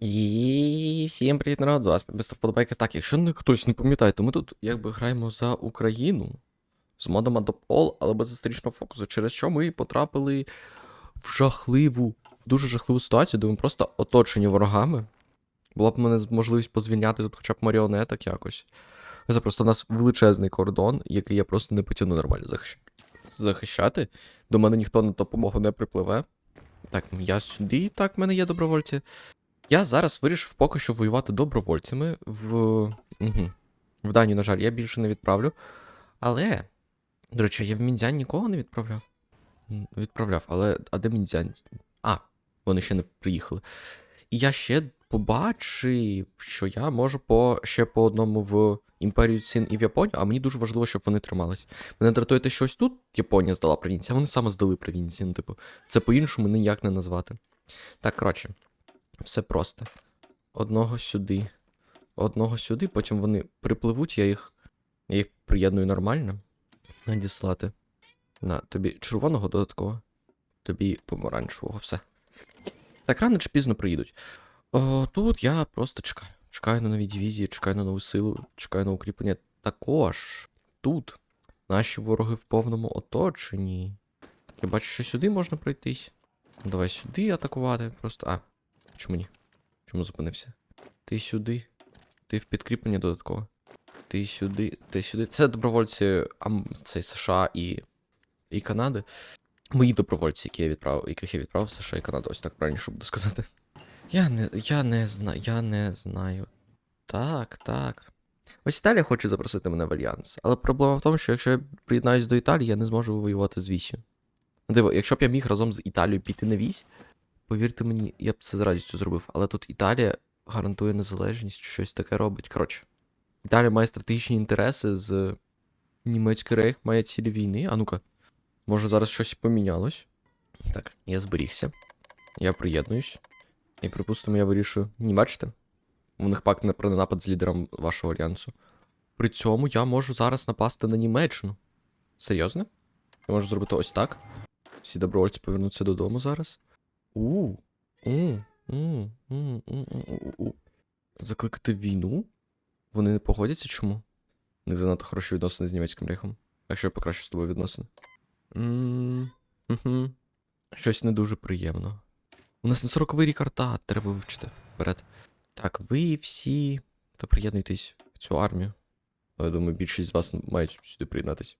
І всім привіт, народ, з вас без вподобайки. Так, якщо не хтось не пам'ятає, то ми тут якби граємо за Україну з модом Adopt All, але без історичного фокусу, через що ми потрапили в жахливу, дуже жахливу ситуацію, де ми просто оточені ворогами. Була б мене можливість позвільняти тут хоча б маріонеток якось. Це просто у нас величезний кордон, який я просто не потягну нормально захищати. До мене ніхто на допомогу не припливе. Так, я сюди, так, в мене є добровольці. Я зараз вирішив поки що воювати добровольцями в. Угу. В Данію, на жаль, я більше не відправлю. Але. До речі, я в Мінзянь нікого не відправляв. Відправляв, але. А де Мінзянь? А, вони ще не приїхали. І я ще побачив, що я можу по ще по одному в Імперію Цин і в Японію, а мені дуже важливо, щоб вони тримались. Мене дратує те, що ось тут Японія здала провінцію, а вони саме здали провінцію. Ну, типу, це по-іншому ніяк не назвати. Так, коротше. Все просто. Одного сюди. Одного сюди, потім вони припливуть, я їх. Я їх приєдную нормально. Надіслати. На, тобі червоного додатково. Тобі помаранчевого, все. Так рано чи пізно приїдуть. О, тут я просто чекаю. Чекаю на нові дивізії, чекаю на нову силу, чекаю на укріплення. Також тут наші вороги в повному оточенні. Я бачу, що сюди можна пройтись. Давай сюди атакувати. Просто. А, Чому ні? Чому зупинився? Ти сюди. Ти в підкріплення додатково. Ти сюди, ти сюди. Це добровольці ам, це США і, і Канади. Мої добровольці, які я відправив, яких я відправив США і Канаду, ось так правильніше буду сказати. Я не, я не знаю, я не знаю. Так, так. Ось Італія хоче запросити мене в альянс. Але проблема в тому, що якщо я приєднаюсь до Італії, я не зможу воювати з вісю. Диво, якщо б я міг разом з Італією піти на вісь, Повірте мені, я б це з радістю зробив, але тут Італія гарантує незалежність, щось таке робить. Коротше, Італія має стратегічні інтереси з німецький рейх має цілі війни. А ну-ка, може зараз щось помінялось. Так, я зберігся. Я приєднуюсь. І припустимо, я вирішую. Ні, бачите? У них пакт не про напад з лідером вашого альянсу. При цьому я можу зараз напасти на Німеччину. Серйозно? Я можу зробити ось так. Всі добровольці повернуться додому зараз. У. Закликати війну? Вони не погодяться чому? У них занадто хороші відносини з німецьким рейхом. А що я покращу з тобою відносини? Угу. Щось не дуже приємно. У нас не 40-й рік арта, треба вивчити вперед. Так, ви всі. Та приєднуйтесь в цю армію. Я думаю, більшість з вас мають сюди приєднатись.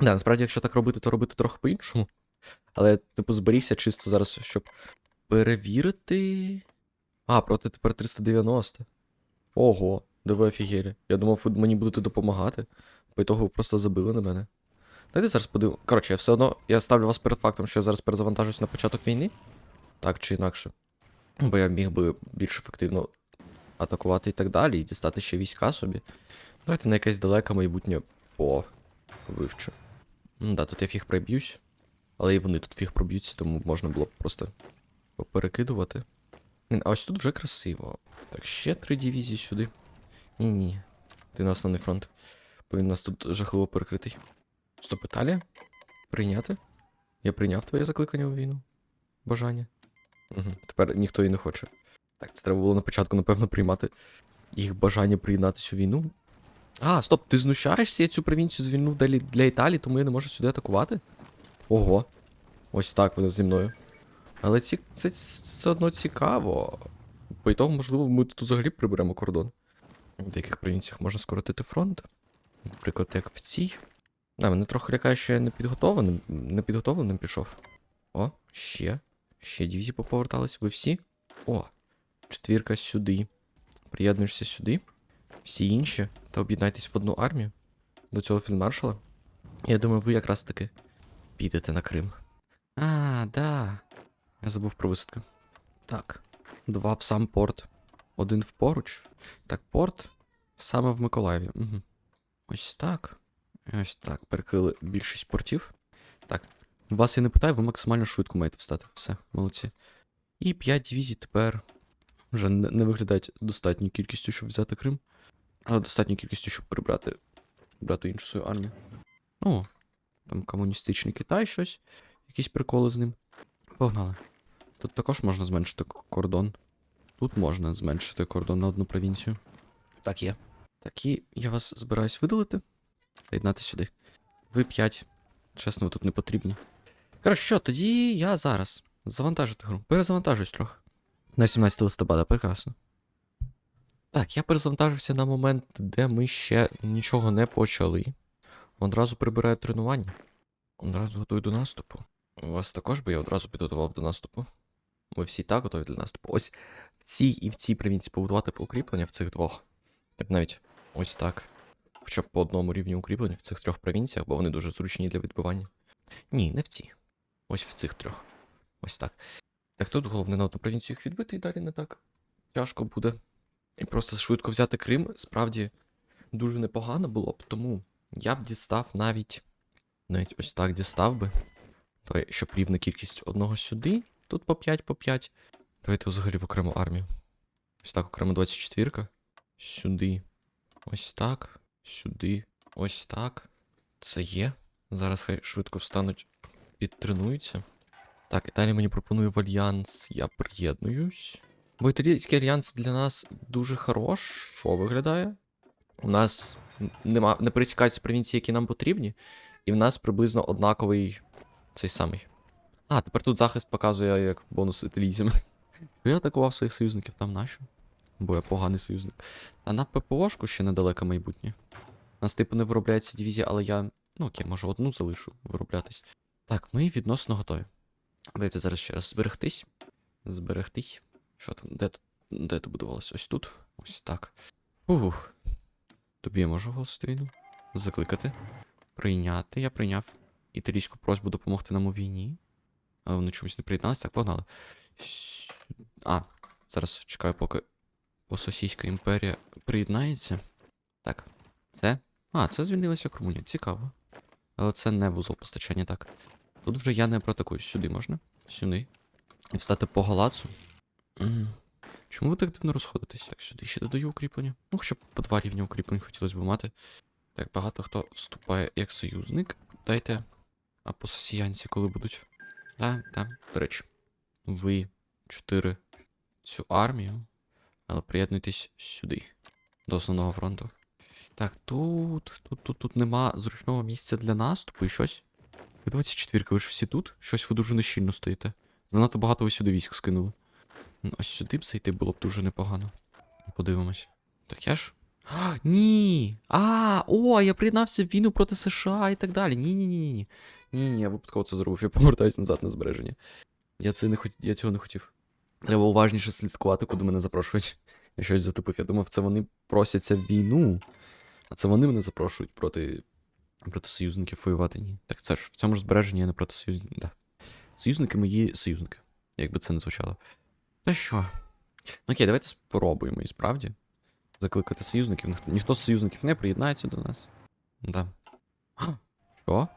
Да, насправді, якщо так робити, то робити трохи по-іншому. Але типу, зберігся чисто зараз, щоб перевірити. А, проти тепер 390. Ого, де ви офігелі. Я думав, ви мені будете допомагати. По того ви просто забили на мене. Давайте зараз подивимо. Коротше, я все одно. Я ставлю вас перед фактом, що я зараз перезавантажусь на початок війни. Так чи інакше. Бо я міг би більш ефективно атакувати і так далі, і дістати ще війська собі. Давайте на якесь далеке майбутнє по вивчу. Да, тут я фіг приб'юсь. Але і вони тут фіг проб'ються, тому можна було б просто поперекидувати. А ось тут вже красиво. Так, ще три дивізії сюди. Ні-ні. Ти на основний фронт. Бо він нас тут жахливо перекритий. Стоп, Італія? Прийняти? Я прийняв твоє закликання у війну. Бажання. Угу. Тепер ніхто і не хоче. Так, це треба було на початку, напевно, приймати їх бажання приєднатися у війну. А, стоп, ти знущаєшся, я цю провінцію звільнив для, для Італії, тому я не можу сюди атакувати? Ого. Ось так воно зі мною. Але ці... це все одно цікаво. По ітогу, можливо, ми тут взагалі приберемо кордон. В деяких провінціях можна скоротити фронт. Наприклад, як в цій. А, мене трохи лякає, що я не підготовленим, пішов. О, ще. Ще дивізії поповертались. Ви всі? О, четвірка сюди. Приєднуєшся сюди. Всі інші. Та об'єднайтесь в одну армію. До цього фільмаршала. Я думаю, ви якраз таки підете на Крим. А, да. Я забув про висадки. Так. Два в сам порт. Один в поруч. Так, порт саме в Миколаєві. Угу. Ось так. Ось так. Перекрили більшість портів. Так. Вас я не питаю, ви максимально швидко маєте встати. Все, молодці. І 5 дивізій тепер вже не, не виглядають достатньою кількістю, щоб взяти Крим. Але достатньою кількістю, щоб прибрати брати іншу свою армію. О, там комуністичний Китай щось. Якісь приколи з ним. Погнали. Тут також можна зменшити кордон. Тут можна зменшити кордон на одну провінцію. Так є. Так, і я вас збираюсь видалити. Приєднати сюди. Ви п'ять. Чесно, ви тут не потрібні. Коротше, що, тоді я зараз завантажити гру. Перезавантажусь трохи. На 17 листопада, прекрасно. Так, я перезавантажився на момент, де ми ще нічого не почали. Одразу прибираю тренування. Одразу готую до наступу. Вас також би я одразу підготував до наступу. Ми всі так готові для наступу. Ось в цій і в цій провінції побудувати укріплення в цих двох. Я б навіть ось так. Хоча б по одному рівню укріплення в цих трьох провінціях, бо вони дуже зручні для відбивання. Ні, не в цій. Ось в цих трьох. Ось так. Так тут головне на одну провінцію їх відбити і далі не так. Тяжко буде. І просто швидко взяти Крим справді дуже непогано було б, тому я б дістав навіть. Навіть ось так дістав би. Давай, щоб рівна кількість одного сюди. Тут по 5 по 5. Давайте взагалі в окрему армію. Ось так, окремо 24. Сюди. Ось так. Сюди. Ось так. Це є. Зараз хай швидко встануть, підтренуються. Так, і далі мені пропонує в альянс. Я приєднуюсь. Бо італійський альянс для нас дуже хорош. Що виглядає? У нас нема, не пересікаються провінції, які нам потрібні, і в нас приблизно однаковий цей самий. А, тепер тут захист показує як бонус італійцям. Я атакував своїх союзників там нащо? Бо я поганий союзник. А на ППОшку ще недалеке майбутнє. У нас, типу, не виробляється дивізія, але я. Ну окей, може одну залишу вироблятись. Так, ми відносно готові. Давайте зараз ще раз зберегтись. Зберегтись. Що там? Де, де ти будувалось? Ось тут? Ось так. Ух. Тобі я можу оголосити війну? Закликати. Прийняти. Я прийняв італійську просьбу допомогти нам у війні. Але вони чомусь не приєдналися. Так, погнали. А, зараз чекаю, поки Російська імперія приєднається. Так, це. А, це звільнилася Румунія. Цікаво. Але це не вузол постачання, так. Тут вже я не протакую. Сюди можна? Сюди. І встати по галацу. Чому ви так дивно розходитесь? Так, сюди ще додаю укріплення. Ну, хоча б по два рівні укріплень хотілося б мати. Так, багато хто вступає як союзник. Дайте. А по сосіянці коли будуть? Да, да, до речі. Ви чотири цю армію. Але приєднуйтесь сюди. До основного фронту. Так, тут, тут, тут, тут нема зручного місця для наступу і щось. Ви 24, ви ж всі тут? Щось ви дуже нещільно стоїте. Занадто багато ви сюди військ скинули. Ну, Ось сюди б зайти було б дуже непогано. Подивимось. Так я ж. А, ні! А, о, я приєднався в війну проти США і так далі. Ні, ні, ні, ні, ні. Ні, ні, я випадково це зробив. Я повертаюсь назад на збереження. Я це не хот... я цього не хотів. Треба уважніше слідкувати, куди мене запрошують. Я щось затупив. Я думав, це вони просяться в війну. А це вони мене запрошують проти. проти союзників воювати. Ні. Так це ж в цьому ж збереженні я не проти союзників. Да. Союзники мої союзники. Як би це не звучало. Та що? Ну окей, давайте спробуємо і справді. Закликати союзників. Ніхто, з союзників не приєднається до нас. Да. А, Що?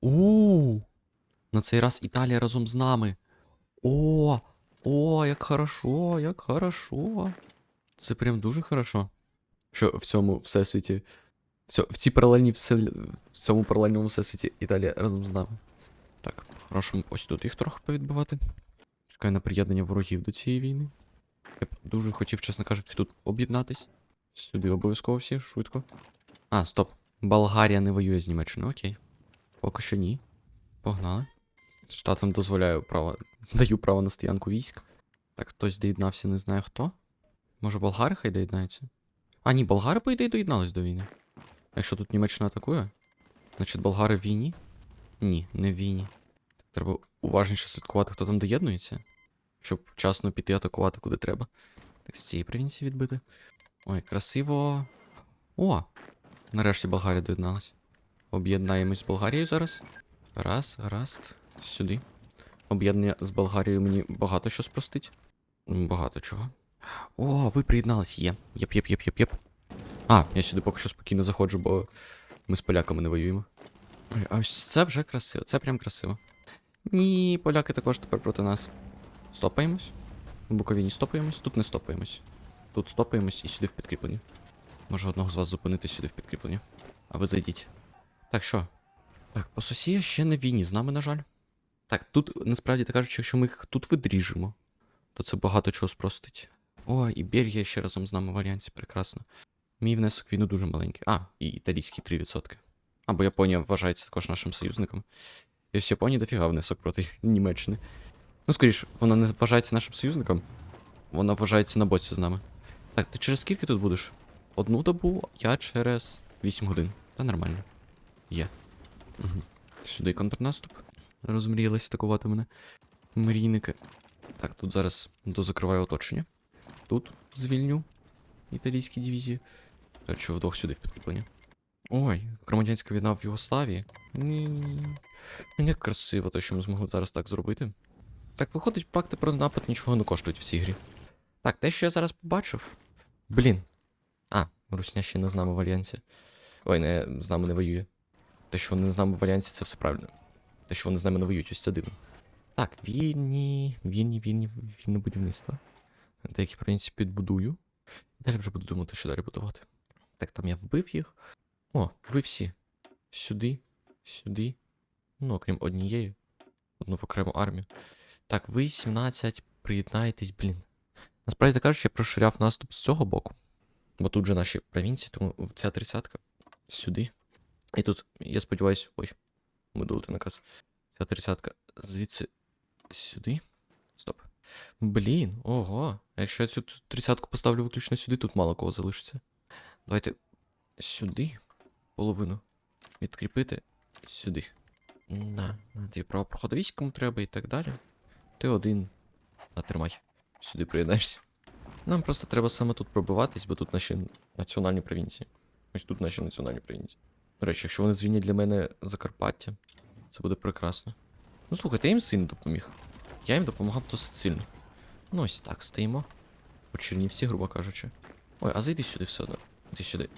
у На цей раз Італія разом з нами. О! О, як хорошо, як хорошо. Це прям дуже хорошо. Що в цьому всесвіті. Все, в цій паралельній всел... в цьому паралельному всесвіті Італія разом з нами. Так, хорошо, ось тут їх трохи повідбивати. Чекаю на приєднання ворогів до цієї війни. Я б дуже хотів, чесно кажучи, тут об'єднатись. Сюди обов'язково всі, швидко. А, стоп. Болгарія не воює з Німеччиною, окей. Поки що ні. Погнали. Штатам дозволяю право. Даю право на стоянку військ. Так, хтось доєднався, не знаю хто. Може, болгари хай доєднаються? А, ні, болгари, по ідеї, доєднались до війни. Якщо тут Німеччина атакує, значить болгари в війні? Ні, не в війні. Треба уважніше слідкувати, хто там доєднується, щоб вчасно піти атакувати куди треба. Так, з цієї провінції відбити. Ой, красиво. О! Нарешті Болгарія доєдналась. Об'єднаємось з Болгарією зараз. Раз, гаразд. Сюди. Об'єднання з Болгарією мені багато що спростить. Багато чого. О, ви приєднались, є. Єп, єп, єп, єп, єп. А, я сюди поки що спокійно заходжу, бо ми з поляками не воюємо. А ось це вже красиво, це прям красиво. Ні, поляки також тепер проти нас. Стопаємось. В Буковині стопаємось, тут не стопаємось. Тут стопаємось і сюди в підкріплення. Може одного з вас зупинити сюди в підкріплення. А ви зайдіть. Так що? Так, Пососія ще не в війні з нами, на жаль. Так, тут, насправді так кажучи, якщо ми їх тут видріжемо, то це багато чого спростить. О, і Бельгія ще разом з нами в альянсі, прекрасно. Мій внесок війну дуже маленький. А, і італійський 3%. Або Японія вважається також нашим союзником. І ось Японії дофіга внесок проти Німеччини. Ну, скоріш, вона не вважається нашим союзником, вона вважається на боці з нами. Так, ти через скільки тут будеш? Одну добу, я через 8 годин. Та нормально. Є. Угу. Сюди контрнаступ. Розмріялись атакувати мене. Мрійники. Так, тут зараз дозакриваю оточення. Тут звільню італійські дивізії. Речі, вдвох сюди в підкріплення. Ой, громадянська війна в Югославії. Ні. Ну, як красиво, те, що ми змогли зараз так зробити. Так, виходить, пакти про напад нічого не коштують в цій грі. Так, те, що я зараз побачив. Блін. А, Русня ще не з нами в альянсі. Ой, не з нами не воює. Те, що вони з нами в альянсі, це все правильно. Те, що вони з нами не воюють, ось це дивно. Так, вільні, вільні, вільні, вільне будівництво. Деякі провінції підбудую. Далі вже буду думати, що далі будувати. Так, там я вбив їх. О, ви всі. Сюди, сюди. Ну, окрім однієї. Одну в окрему армію. Так, ви 17, приєднаєтесь, блін. Насправді кажучи, я проширяв наступ з цього боку. Бо тут же наші провінції, тому ця тридцятка сюди. І тут, я сподіваюся, ой, видалити наказ. Ця тридцятка звідси сюди. Стоп. Блін, ого. А якщо я цю тридцятку поставлю виключно сюди, тут мало кого залишиться. Давайте сюди половину відкріпити сюди. На, на тобі право проходу кому треба і так далі. Ти один. Тримай. Сюди приєднаєшся. Нам просто треба саме тут пробиватись, бо тут наші національні провінції. Ось тут наші національні провінції. До речі, якщо вони звільнять для мене Закарпаття, це буде прекрасно. Ну слухайте, я їм сильно допоміг. Я їм допомагав досить сильно. Ну ось так, стоїмо. По Чернівці, грубо кажучи. Ой, а зайди сюди все одно. Іди сюди.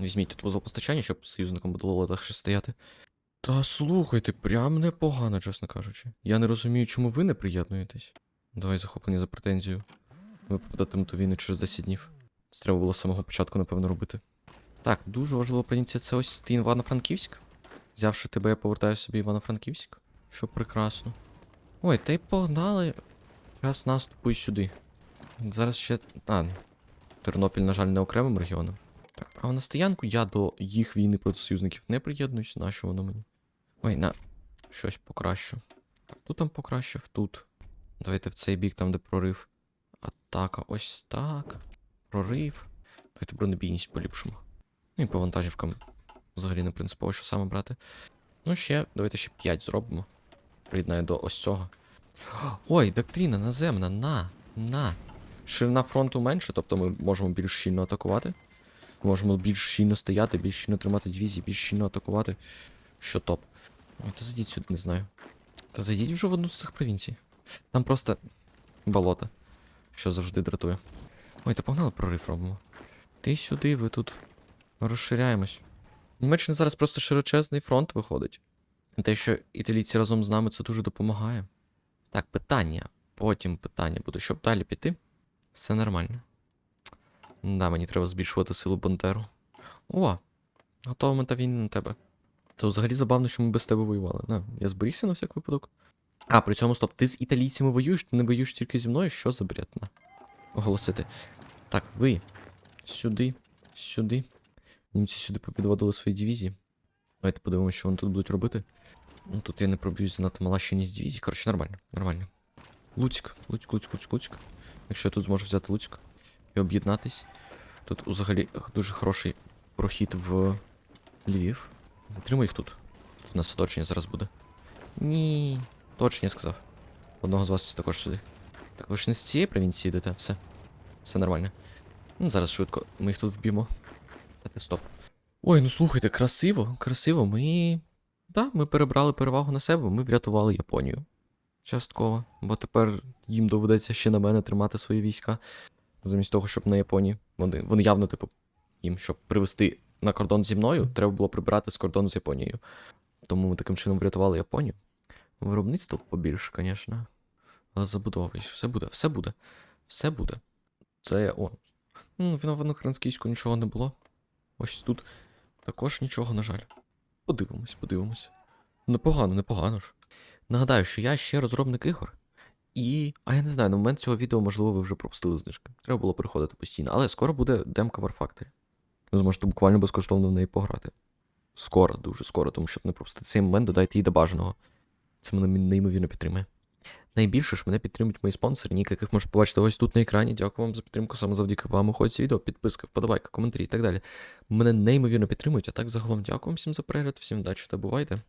Візьміть тут вузол постачання, щоб союзникам було легше стояти. Та слухайте, прям непогано, чесно кажучи. Я не розумію, чому ви не приєднуєтесь. Давай захоплення за претензію. Виправдати ту війну через 10 днів. Це треба було з самого початку, напевно, робити. Так, дуже важлива провінція це ось ти Івано-Франківськ. Взявши тебе, я повертаю собі Івано-Франківськ. Що прекрасно. Ой, та й погнали. Час наступу і сюди. Зараз ще. А, Тернопіль, на жаль, не окремим регіоном. Так, право на стоянку, я до їх війни проти союзників не приєднуюсь, нащо воно мені? Ой, на. Щось покращу. Тут там покращив, тут. Давайте в цей бік, там, де прорив. Атака, ось так. Прорив. Давайте бронебійність поліпшимо. Ну і по вантажівкам. Взагалі не принципово, що саме брати. Ну, ще, давайте ще 5 зробимо. Приєднаю до ось цього. Ой, доктрина наземна, на, на. Ширина фронту менше, тобто ми можемо більш щільно атакувати. Можемо більш щільно стояти, більш щільно тримати дивізії, більш щільно атакувати. Що топ. Ну, то зайдіть сюди, не знаю. Та зайдіть вже в одну з цих провінцій. Там просто болото, що завжди дратує. Ой, та погнали прорив робимо. Ти сюди, ви тут розширяємось. У Німеччини зараз просто широчезний фронт виходить. Те, що італійці разом з нами, це дуже допомагає. Так, питання. Потім питання буде, щоб далі піти. Все нормально. Да, мені треба збільшувати силу Бандеру. О! Готова мета війни на тебе. Це взагалі забавно, що ми без тебе воювали. На, я зберігся на всяк випадок. А, при цьому стоп, ти з італійцями воюєш, ти не воюєш тільки зі мною, що за бред? На. Оголосити. Так, ви. Сюди, сюди. Німці сюди попідводили свої дивізії. Давайте подивимося, що вони тут будуть робити. Ну тут я не проб'юсь занадто мала щільність дивізій. Коротше, нормально, нормально. Луцьк, Луцьк, Луцьк, Луцьк, Луцьк. Якщо я тут зможу взяти Луцьк і об'єднатись. Тут взагалі дуже хороший прохід в Львів. Затримай їх тут. Тут у нас оточення зараз буде. Ні. Точно я сказав. Одного з вас також сюди. Так ви ж не з цієї провінції йдете, все. Все нормально. Ну, зараз швидко ми їх тут вб'ємо. Дайте стоп. Ой, ну слухайте, красиво, красиво. Ми. Да, ми перебрали перевагу на себе, ми врятували Японію. Частково. Бо тепер їм доведеться ще на мене тримати свої війська. Замість того, щоб на Японії. Вони, вони явно, типу, їм, щоб привести на кордон зі мною, треба було прибирати з кордону з Японією. Тому ми таким чином врятували Японію. Виробництво побільше, звісно. Але забудовуюсь, все буде, все буде. Все буде. Це. О. Ну, в Івано-Франківську нічого не було. Ось тут також нічого, на жаль. Подивимось, подивимось. Непогано, непогано ж. Нагадаю, що я ще розробник ігор. І. А я не знаю, на момент цього відео, можливо, ви вже пропустили знижки. Треба було приходити постійно. Але скоро буде демка War Factory. Ви зможете буквально безкоштовно в неї пограти. Скоро, дуже скоро, тому щоб не пропустити цей момент, додайте їй до бажаного. Це мене неймовірно підтримує. Найбільше ж мене підтримують мої спонсори, ніяк яких можете побачити ось тут на екрані. Дякую вам за підтримку. Саме завдяки вам уходить це відео, підписка, вподобайка, коментарі і так далі. Мене неймовірно підтримують, а так загалом дякую всім за перегляд, всім вдачі та бувайте.